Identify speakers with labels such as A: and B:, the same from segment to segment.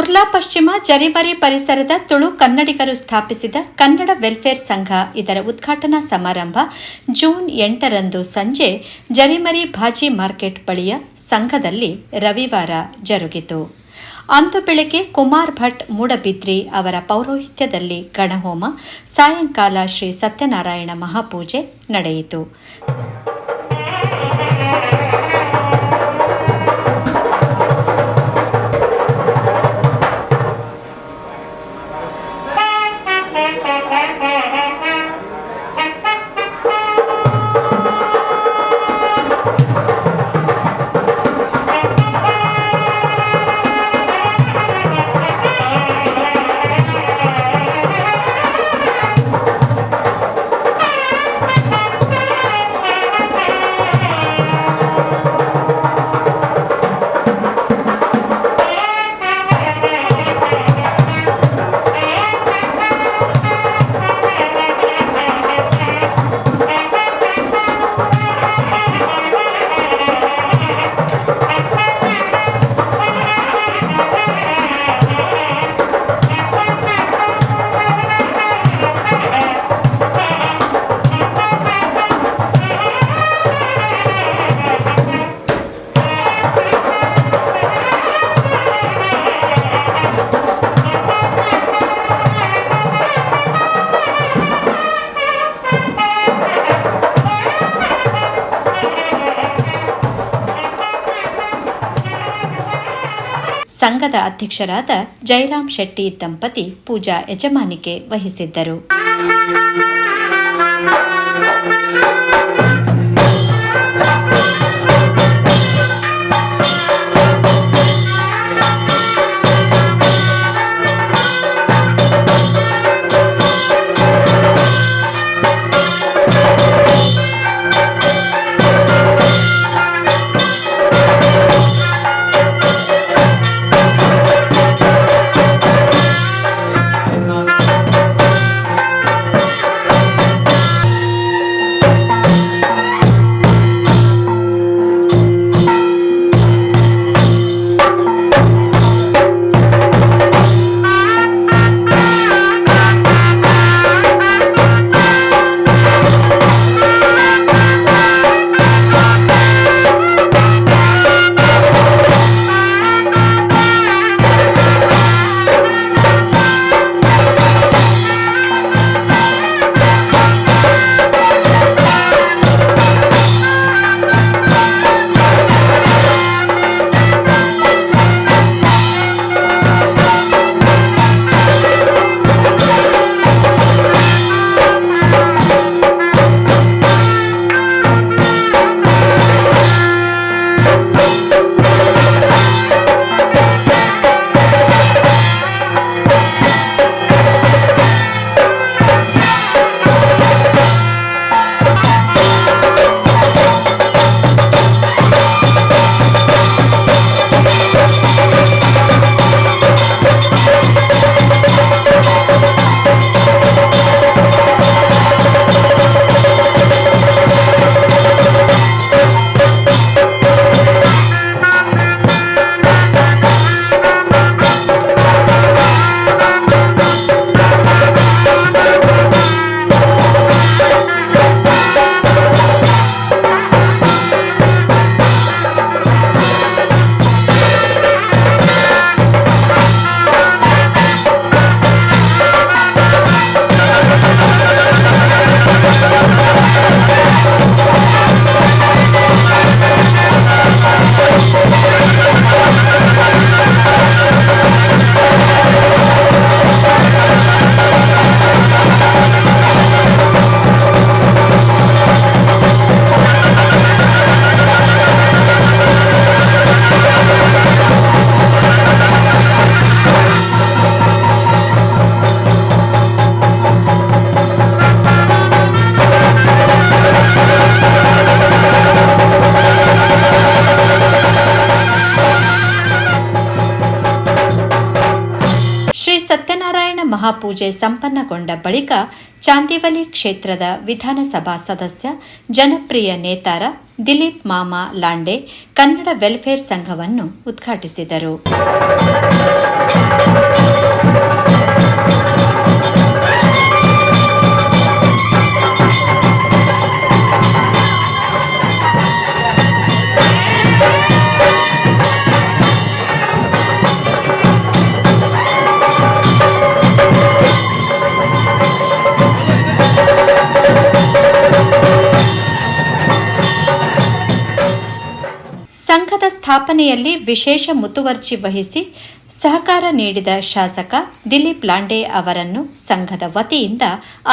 A: ಕುರ್ಲಾ ಪಶ್ಚಿಮ ಜರಿಮರಿ ಪರಿಸರದ ತುಳು ಕನ್ನಡಿಗರು ಸ್ಥಾಪಿಸಿದ ಕನ್ನಡ ವೆಲ್ಫೇರ್ ಸಂಘ ಇದರ ಉದ್ಘಾಟನಾ ಸಮಾರಂಭ ಜೂನ್ ಎಂಟರಂದು ಸಂಜೆ ಜರಿಮರಿ ಭಾಜಿ ಮಾರ್ಕೆಟ್ ಬಳಿಯ ಸಂಘದಲ್ಲಿ ರವಿವಾರ ಜರುಗಿತು. ಅಂದು ಬೆಳಗ್ಗೆ ಕುಮಾರ್ ಭಟ್ ಮೂಡಬಿದ್ರಿ ಅವರ ಪೌರೋಹಿತ್ಯದಲ್ಲಿ ಗಣಹೋಮ, ಸಾಯಂಕಾಲ ಶ್ರೀ ಸತ್ಯನಾರಾಯಣ ಮಹಾಪೂಜೆ ನಡೆಯಿತು. ಸಂಘದ ಅಧ್ಯಕ್ಷರಾದ ಜಯರಾಮ್ ಶೆಟ್ಟಿ ದಂಪತಿ ಪೂಜಾ ಯಜಮಾನಿಕೆ ವಹಿಸಿದ್ದರು. ಮಹಾಪೂಜೆ ಸಂಪನ್ನಗೊಂಡ ಬಳಿಕ ಚಾಂದಿವಲಿ ಕ್ಷೇತ್ರದ ವಿಧಾನಸಭಾ ಸದಸ್ಯ, ಜನಪ್ರಿಯ ನೇತಾರ ದಿಲೀಪ್ ಮಾಮಾ ಲಾಂಡೆ ಕನ್ನಡ ವೆಲ್ಫೇರ್ ಸಂಘವನ್ನು ಉದ್ಘಾಟಿಸಿದರು. ಸ್ಥಾಪನೆಯಲ್ಲಿ ವಿಶೇಷ ಮುತುವರ್ಜಿ ವಹಿಸಿ ಸಹಕಾರ ನೀಡಿದ ಶಾಸಕ ದಿಲೀಪ್ ಲಾಂಡೆ ಅವರನ್ನು ಸಂಘದ ವತಿಯಿಂದ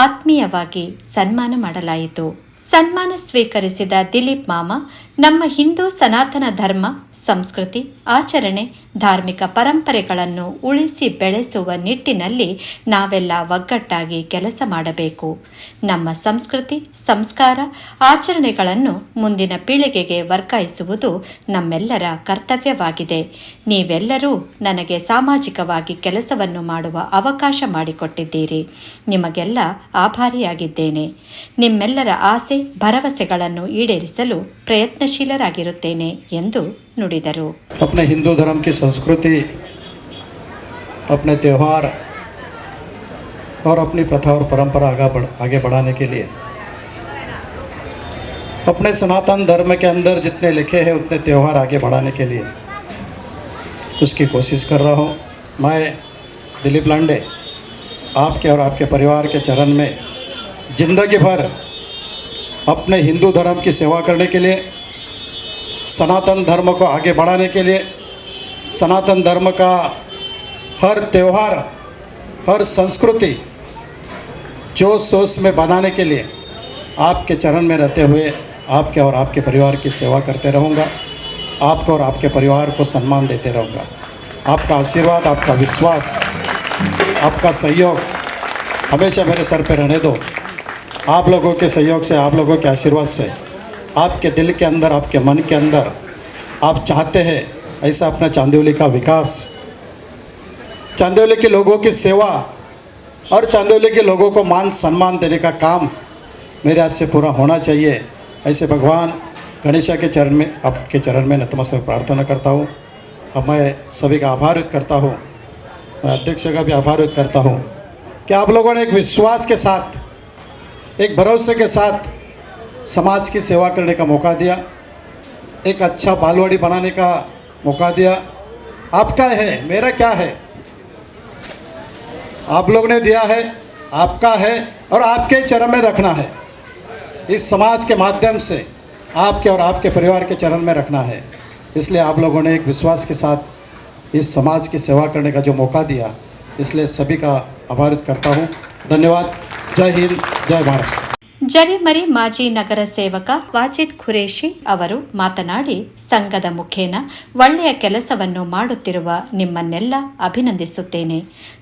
A: ಆತ್ಮೀಯವಾಗಿ ಸನ್ಮಾನ ಮಾಡಲಾಯಿತು. ಸನ್ಮಾನ ಸ್ವೀಕರಿಸಿದ ದಿಲೀಪ್ ಮಾಮ ನಮ್ಮ ಹಿಂದೂ ಸನಾತನ ಧರ್ಮ, ಸಂಸ್ಕೃತಿ, ಆಚರಣೆ, ಧಾರ್ಮಿಕ ಪರಂಪರೆಗಳನ್ನು ಉಳಿಸಿ ಬೆಳೆಸುವ ನಿಟ್ಟಿನಲ್ಲಿ ನಾವೆಲ್ಲ ಒಗ್ಗಟ್ಟಾಗಿ ಕೆಲಸ ಮಾಡಬೇಕು. ನಮ್ಮ ಸಂಸ್ಕೃತಿ, ಸಂಸ್ಕಾರ, ಆಚರಣೆಗಳನ್ನು ಮುಂದಿನ ಪೀಳಿಗೆಗೆ ವರ್ಗಾಯಿಸುವುದು ನಮ್ಮೆಲ್ಲರ ಕರ್ತವ್ಯವಾಗಿದೆ. ನೀವೆಲ್ಲರೂ ನನಗೆ ಸಾಮಾಜಿಕವಾಗಿ ಕೆಲಸವನ್ನು ಮಾಡುವ ಅವಕಾಶ ಮಾಡಿಕೊಟ್ಟಿದ್ದೀರಿ. ನಿಮಗೆಲ್ಲ ಆಭಾರಿಯಾಗಿದ್ದೇನೆ. ನಿಮ್ಮೆಲ್ಲರ ಆಸೆ, ಭರವಸೆಗಳನ್ನು ಈಡೇರಿಸಲು ಪ್ರಯತ್ನಶೀಲರಾಗಿರುತ್ತೇನೆ ಎಂದು ನುಡಿದರು
B: अपने हिंदू धर्म की संस्कृति अपने त्यौहार और अपनी प्रथा और परंपरा आगे बढ़ आगे बढ़ाने के लिए अपने सनातन धर्म के अंदर जितने लिखे हैं उतने त्यौहार आगे बढ़ाने के लिए उसकी कोशिश कर रहा हूँ मैं दिलीप लांडे आपके और आपके परिवार के चरण में जिंदगी भर अपने हिंदू धर्म की सेवा करने के लिए सनातन धर्म को आगे बढ़ाने के लिए, सनातन धर्म का हर त्यौहार, हर संस्कृति जोश सोच में बनाने के लिए आपके चरण में रहते हुए आपके और आपके परिवार की सेवा करते रहूँगा। आपको और आपके परिवार को सम्मान देते रहूँगा। आपका आशीर्वाद, आपका विश्वास, आपका सहयोग हमेशा मेरे सर पर रहने दो। आप लोगों के सहयोग से, आप लोगों के आशीर्वाद से। आपके दिल के अंदर, आपके मन के अंदर आप चाहते हैं ऐसा अपना चांदोली का विकास। चांदोली के लोगों की सेवा और चांदोली के लोगों को मान सम्मान देने का काम मेरे हाथ से पूरा होना चाहिए। ऐसे भगवान गणेशा के चरण में, आपके चरण में नतमस्तक प्रार्थना करता हूँ। और मैं सभी का आभार व्यक्त करता हूँ। मैं अध्यक्ष का भी आभार व्यक्त करता हूँ। कि आप लोगों ने एक विश्वास के साथ, एक भरोसे के साथ समाज की सेवा करने का मौका दिया, एक अच्छा बालवाड़ी बनाने का मौका दिया। आपका है? मेरा क्या है? आप लोग ने दिया है, आपका है और आपके चरण में रखना है। इस समाज के माध्यम से आपके और आपके परिवार के चरण में रखना है। इसलिए आप लोगों ने एक विश्वास के साथ इस समाज की सेवा करने का जो मौका दिया, इसलिए सभी का आभार करता हूँ। धन्यवाद। जय हिंद, जय महाराष्ट्र
A: ಜರಿಮರಿ ಮಾಜಿ ನಗರ ಸೇವಕ ವಾಜಿದ್ ಖುರೇಶಿ ಅವರು ಮಾತನಾಡಿ ಸಂಘದ ಮುಖೇನ ಒಳ್ಳೆಯ ಕೆಲಸವನ್ನು ಮಾಡುತ್ತಿರುವ ನಿಮ್ಮನ್ನೆಲ್ಲ ಅಭಿನಂದಿಸುತ್ತೇನೆ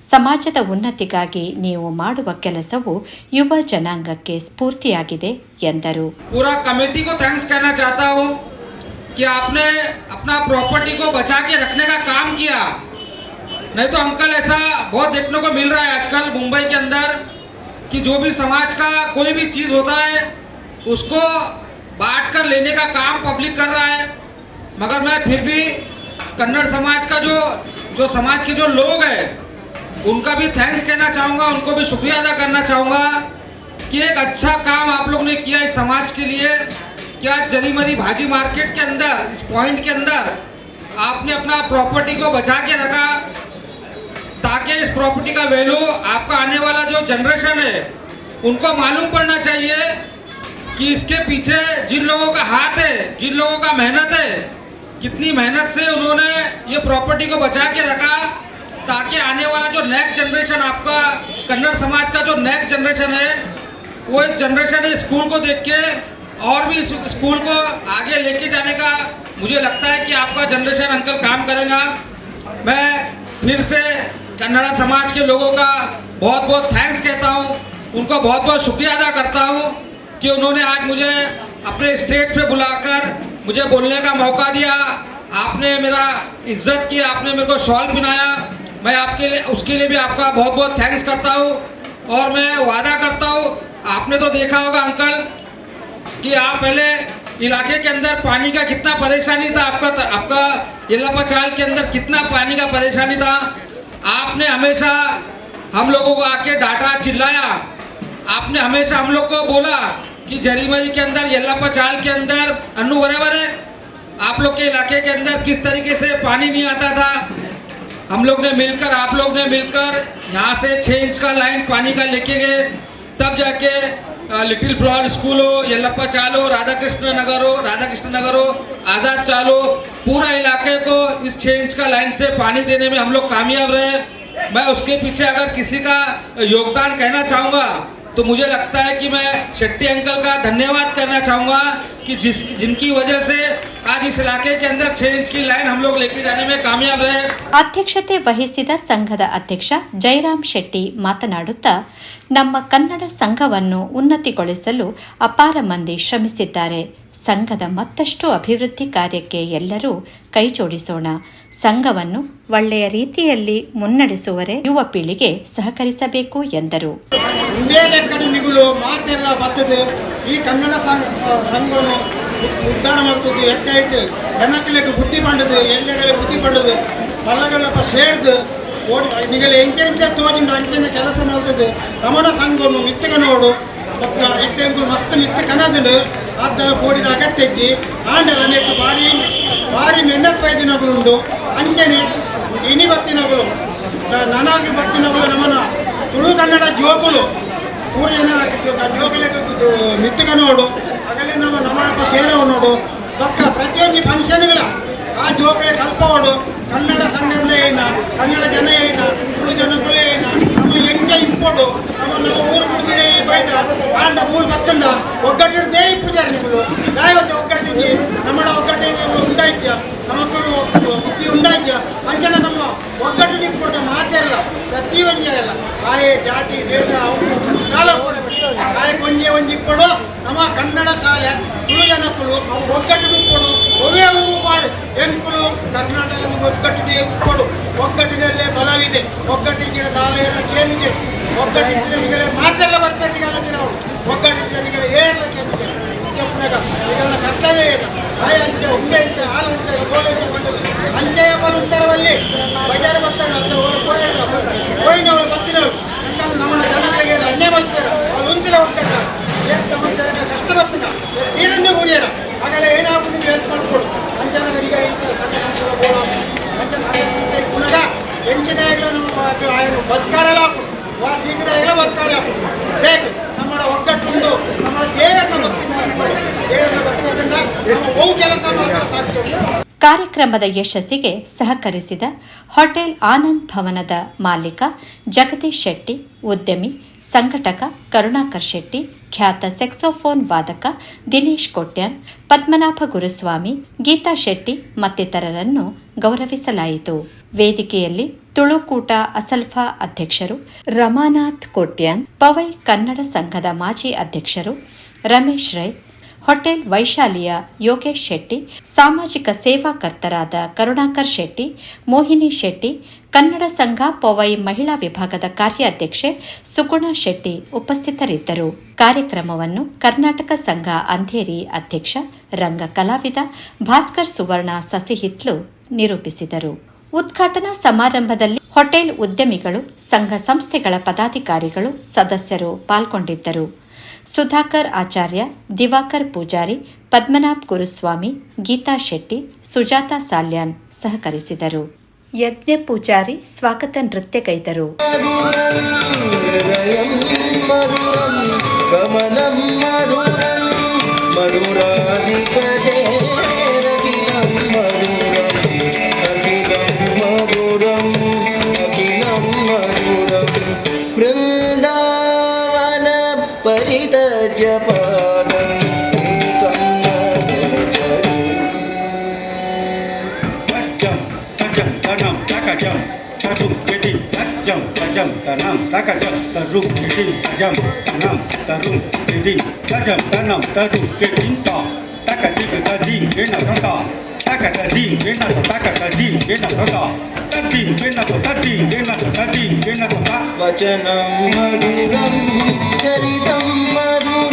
A: ಸಮಾಜದ ಉನ್ನತಿಗಾಗಿ ನೀವು ಮಾಡುವ ಕೆಲಸವು ಯುವ ಜನಾಂಗಕ್ಕೆ ಸ್ಫೂರ್ತಿಯಾಗಿದೆ ಎಂದರು
C: पूरा कमेटी को थैंक्स कहना चाहता हूँ कि आपने अपना प्रॉपर्टी को बचा के रखने का काम किया नहीं तो अंकल ऐसा बहुत देखने को मिल रहा है आजकल मुंबई के अंदर कि जो भी समाज का कोई भी चीज़ होता है, उसको बांट कर लेने का काम पब्लिक कर रहा है। मगर मैं फिर भी कन्नड़ समाज का जो जो समाज के जो लोग हैं, उनका भी थैंक्स कहना चाहूँगा, उनको भी शुक्रिया अदा करना चाहूँगा कि एक अच्छा काम आप लोग ने किया इस समाज के लिए। क्या जरीमरी भाजी मार्केट के अंदर, इस पॉइंट के अंदर आपने अपना प्रॉपर्टी को बचा के रखा? ताकि इस प्रॉपर्टी का वैल्यू आपका आने वाला जो जनरेशन है, उनको मालूम पड़ना चाहिए कि इसके पीछे जिन लोगों का हाथ है, जिन लोगों का मेहनत है, कितनी मेहनत से उन्होंने ये प्रॉपर्टी को बचा के रखा ताकि आने वाला जो नेक्स्ट जनरेशन आपका कन्नड़ समाज का जो नेक्स्ट जनरेशन है, वो इस जनरेशन इस स्कूल को देख के और भी इस स्कूल को आगे लेके जाने का मुझे लगता है कि आपका जनरेशन अंकल काम करेगा। मैं फिर से कन्नड़ा समाज के लोगों का बहुत बहुत थैंक्स कहता हूँ। उनका बहुत बहुत शुक्रिया अदा करता हूँ कि उन्होंने आज मुझे अपने स्टेज पे बुलाकर मुझे बोलने का मौका दिया। आपने मेरा इज़्ज़त की, आपने मेरे को शॉल पहनाया मैं आपके लिए, उसके लिए भी आपका बहुत बहुत थैंक्स करता हूँ। और मैं वादा करता हूँ, आपने तो देखा होगा अंकल, कि आप पहले इलाके के अंदर पानी का कितना परेशानी था, आपका आपका येल्लापा चाल के अंदर कितना पानी का परेशानी था। आपने हमेशा हम लोगों को आके डांटा, चिल्लाया। आपने हमेशा हम लोग को बोला कि जरीमरी के अंदर येल्लापा चाल के अंदर, अन्नू बराबर है। आप लोग के इलाके के अंदर किस तरीके से पानी नहीं आता था? हम लोग ने मिलकर, आप लोग ने मिलकर यहाँ से छः इंच का लाइन पानी का लेके गए। तब जाके लिटिल फ्लावर स्कूल चालू चाल हो राधा कृष्ण नगर हो राधा कृष्ण नगर हो आज़ाद चाल पूरा इलाके को इस चेंज का लाइन से पानी देने में हम लोग कामयाब रहे। मैं उसके पीछे अगर किसी का योगदान कहना चाहूँगा तो मुझे लगता है कि मैं शेट्टी अंकल का धन्यवाद करना चाहूँगा। कि जिस जिनकी वजह से आज इस इलाके के अंदर छः इंच की लाइन हम लोग लेके जाने में कामयाब रहे
A: ಅಧ್ಯಕ್ಷತೆ ವಹಿಸಿದ ಸಂಘದ ಅಧ್ಯಕ್ಷ ಜಯರಾಮ್ ಶೆಟ್ಟಿ ಮಾತನಾಡುತ್ತಾ ನಮ್ಮ ಕನ್ನಡ ಸಂಘವನ್ನು ಉನ್ನತಿಗೊಳಿಸಲು ಅಪಾರ ಮಂದಿ ಶ್ರಮಿಸಿದ್ದಾರೆ ಸಂಘದ ಮತ್ತಷ್ಟು ಅಭಿವೃದ್ಧಿ ಕಾರ್ಯಕ್ಕೆ ಎಲ್ಲರೂ ಕೈಜೋಡಿಸೋಣ ಸಂಘವನ್ನು ಒಳ್ಳೆಯ ರೀತಿಯಲ್ಲಿ ಮುನ್ನಡೆಸುವರೆ ಯುವ ಪೀಳಿಗೆ ಸಹಕರಿಸಬೇಕು ಎಂದರು
D: ಈ ಕನ್ನಡ ಸಂಘ ಸಂಘವನ್ನು ಉದ್ಧಾರ ಮಾಡ್ತದೆ ಎಟ್ಟ ಇಟ್ಟು ಜನಕ್ಕೆ ಬುದ್ಧಿ ಪಂಡದು ಎಲ್ಲೆಗಳ ಬುದ್ಧಿ ಪಂಡದು ಪಲ್ಲಗಳಪ್ಪ ಸೇರ್ದು ಓಡಿ ನಿಗಲೆ ಎಂಚೆ ಎಂಚೆ ತೋಜಿಂದ ಅಂಚನೆ ಕೆಲಸ ಮಾಡ್ತದೆ. ಕಮನ ಸಂಘವನ್ನು ಮಿತ್ತಗ ನೋಡು ಒಕ್ಕ ಎತ್ತೆಂಗುಲು ಮಸ್ತ್ ಮಿತ್ತ ಕನದಲು ಅದ್ದಲ ಕೋಡಿದ ಅಗತ್ಯಜ್ಜಿ ಆಂಡಲ ನೆಟ್ಟು ಭಾರಿ ಭಾರಿ ಮೆನ್ನತ್ ವೈದ್ಯನಗಳುಂಡು ಅಂಚನೆ ಇನಿ ಬತ್ತಿನಗಳು ನನಗೆ ಬತ್ತಿನಗಳು ನಮ್ಮನ ತುಳು ಕನ್ನಡ ಜೋಕುಲು ಪೂರ ಜನ ಜೋಕಲೆ ಮಿತ್ತಗ ನೋಡು. ಆಗಲೇ ನಮ್ಮ ನಮ್ಮಪ್ಪ ಸೇರವು ನೋಡು. ಪಕ್ಕ ಪ್ರತಿಯೊಂದು ಫಂಕ್ಷನ್ಗಳ ಆ ಜೋಕಲೆ ಕಲ್ಪೋಡು ಕನ್ನಡ ಸಂಘದ ಏನ, ಕನ್ನಡ ಜನ ಏನ ತುಳು ಜನಗಳೇ ಏನ, ನಮ್ಮ ಎಂಚ ಇಪ್ಪೋಡು. ನಮ್ಮ ನಮ್ಮ ಊರು ಬಿಡ್ತಿದೆ ಬೈದ ಆಂಡ ಊರು ಬತ್ತಂಡ ಒಗ್ಗಟ್ಟಿಡ್ದೇ ಇಪ್ಪು ಜರ್ನಿಗಳು ಯಾವತ್ತು ಒಗ್ಗಟ್ಟಿದ್ದಿ ನಮ್ಮ ಒಗ್ಗಟ್ಟಿಗೆ ಉಂಟಾಯ್ತ ನಮಕ್ಕೂ ಬುದ್ಧಿ ಉಂಟಾಯ್ತ ಅಂಚನ ನಮ್ಮ ಒಗ್ಗಟ್ಟು ಮಾತೇ ಮಾತೆಲ್ಲ ಪ್ರತಿ ಒಂಜೆ ಇಲ್ಲ. ಆಯೇ ಜಾತಿ, ಭೇದ ಅವರು ಕಾಲ ಆಯೆ ಒಂಜಿಪ್ಪಡು ನಮ್ಮ ಕನ್ನಡ ಸಾಯ ತುಳುಜನಕುಲು ಒಗ್ಗಟ್ಟಿಗೆ ಉಪ್ಪಡು ಒವೇ ಊರು ಪಾಡು ಎಂಕುಲು ಕರ್ನಾಟಕದ ಒಗ್ಗಟ್ಟಿಗೆ ಉಪ್ಪಡು. ಒಗ್ಗಟ್ಟಿನಲ್ಲೇ ಬಲವಿದೆ, ಒಗ್ಗಟ್ಟಿನ ತಾವೇರ ಏನಿದೆ? ಒಗ್ಗಟ್ಟಿದ್ದನಿಗೆಲ್ಲ ಮಾತೆಲ್ಲ ಬರ್ಬೇಕಲ್ಲ ನಾವು. ಒಗ್ಗಟ್ಟಿದ್ದನಿಗೆಲ್ಲ ಏರ್ಲಕ್ಕೆ ಇದೆಲ್ಲ ಕರ್ತವ್ಯ ಇದೆ. ಆಯ ಅಂಚೆ ಒಂಬೆ ಅಂತೆ ಹಾಲು ಅಂತೆ ಅಂಚೆಯ ಬಲುಂತರವಲ್ಲಿ ಬಜಾರ್ ಬರ್ತಾರೆ ಅಂತ ಹೋಗಿ ಹೋಯಿನವರು ಬರ್ತಿರೋರು ನಮ್ಮ ಜನಗಳಿಗೆ ಅನ್ಯ ಬರ್ತಾರೆ ಅವ್ರು ಎಲ್ಲ ಹೇಗೆ? ನಮ್ಮ ನಮ್ಮ ದೇವರನ್ನ ಭಕ್ತಿ ಮಾಡಿ. ಬಹು ಕೆಲಸ ಮಾಡಲು
A: ಕಾರ್ಯಕ್ರಮದ ಯಶಸ್ಸಿಗೆ ಸಹಕರಿಸಿದ ಹೋಟೆಲ್ ಆನಂದ್ ಭವನದ ಮಾಲೀಕ ಜಗದೀಶ್ ಶೆಟ್ಟಿ, ಉದ್ಯಮಿ ಸಂಘಟಕ ಕರುಣಾಕರ್ ಶೆಟ್ಟಿ, ಖ್ಯಾತ ಸೆಕ್ಸೋಫೋನ್ ವಾದಕ ದಿನೇಶ್ ಕೊಟ್ಯಾನ್, ಪದ್ಮನಾಭ ಗುರುಸ್ವಾಮಿ, ಗೀತಾ ಶೆಟ್ಟಿ ಮತ್ತಿತರರನ್ನು ಗೌರವಿಸಲಾಯಿತು. ವೇದಿಕೆಯಲ್ಲಿ ತುಳುಕೂಟ ಅಸಲ್ಫಾ ಅಧ್ಯಕ್ಷರು, ರಮಾನಾಥ್ ಕೋಟ್ಯಾನ್, ಪವೈ ಕನ್ನಡ ಸಂಘದ ಮಾಜಿ ಅಧ್ಯಕ್ಷರು, ರಮೇಶ್ ರೈ, ಹೋಟೆಲ್ ವೈಶಾಲಿಯ ಯೋಗೇಶ್ ಶೆಟ್ಟಿ, ಸಾಮಾಜಿಕ ಸೇವಾಕರ್ತರಾದ ಕರುಣಾಕರ್ ಶೆಟ್ಟಿ, ಮೋಹಿನಿ ಶೆಟ್ಟಿ, ಕನ್ನಡ ಸಂಘ ಪೊವೈ ಮಹಿಳಾ ವಿಭಾಗದ ಕಾರ್ಯಾಧ್ಯಕ್ಷೆ ಸುಗುಣ ಶೆಟ್ಟಿ ಉಪಸ್ಥಿತರಿದ್ದರು. ಕಾರ್ಯಕ್ರಮವನ್ನು ಕರ್ನಾಟಕ ಸಂಘ ಅಂಧೇರಿ ಅಧ್ಯಕ್ಷ ರಂಗ ಕಲಾವಿದ ಭಾಸ್ಕರ್ ಸುವರ್ಣ ಸಸಿಹಿತ್ಲು ನಿರೂಪಿಸಿದರು. ಉದ್ಘಾಟನಾ ಸಮಾರಂಭದಲ್ಲಿ ಹೋಟೆಲ್ ಉದ್ಯಮಿಗಳು, ಸಂಘ ಸಂಸ್ಥೆಗಳ ಪದಾಧಿಕಾರಿಗಳು ಸದಸ್ಯರು ಪಾಲ್ಗೊಂಡಿದ್ದರು. ಸುಧಾಕರ್ ಆಚಾರ್ಯ, ದಿವಾಕರ್ ಪೂಜಾರಿ, ಪದ್ಮನಾಭ್ ಗುರುಸ್ವಾಮಿ, ಗೀತಾ ಶೆಟ್ಟಿ, ಸುಜಾತಾ ಸಾಲ್ಯಾನ್ ಸಹಕರಿಸಿದರು. ಯಜ್ಞ ಪೂಜಾರಿ ಸ್ವಾಗತ ನೃತ್ಯಗೈದರು.
E: jam nam tarum kedin Tajam, Tanam, ta. Kedin ta ta
F: ka ti ka din ke na ta ta ta ka ta din ke na ta vachanam madhuram charitam madhuram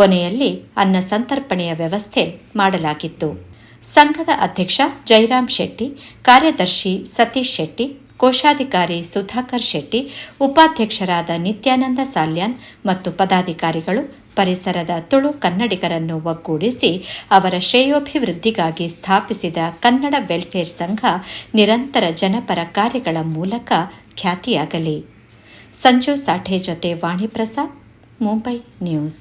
A: ಕೊನೆಯಲ್ಲಿ ಅನ್ನ ಸಂತರ್ಪಣೆಯ ವ್ಯವಸ್ಥೆ ಮಾಡಲಾಗಿತ್ತು. ಸಂಘದ ಅಧ್ಯಕ್ಷ ಜೈರಾಮ್ ಶೆಟ್ಟಿ, ಕಾರ್ಯದರ್ಶಿ ಸತೀಶ್ ಶೆಟ್ಟಿ, ಕೋಶಾಧಿಕಾರಿ ಸುಧಾಕರ್ ಶೆಟ್ಟಿ, ಉಪಾಧ್ಯಕ್ಷರಾದ ನಿತ್ಯಾನಂದ ಸಾಲ್ಯಾನ್ ಮತ್ತು ಪದಾಧಿಕಾರಿಗಳು ಪರಿಸರದ ತುಳು ಕನ್ನಡಿಗರನ್ನು ಒಗ್ಗೂಡಿಸಿ ಅವರ ಶ್ರೇಯೋಭಿವೃದ್ಧಿಗಾಗಿ ಸ್ಥಾಪಿಸಿದ ಕನ್ನಡ ವೆಲ್ಫೇರ್ ಸಂಘ ನಿರಂತರ ಜನಪರ ಕಾರ್ಯಗಳ ಮೂಲಕ ಖ್ಯಾತಿಯಾಗಲಿ. ಸಂಜು ಸಾಠೆ ಜೊತೆ ವಾಣಿ ಪ್ರಸಾದ್ ಮುಂಬೈ ನ್ಯೂಸ್.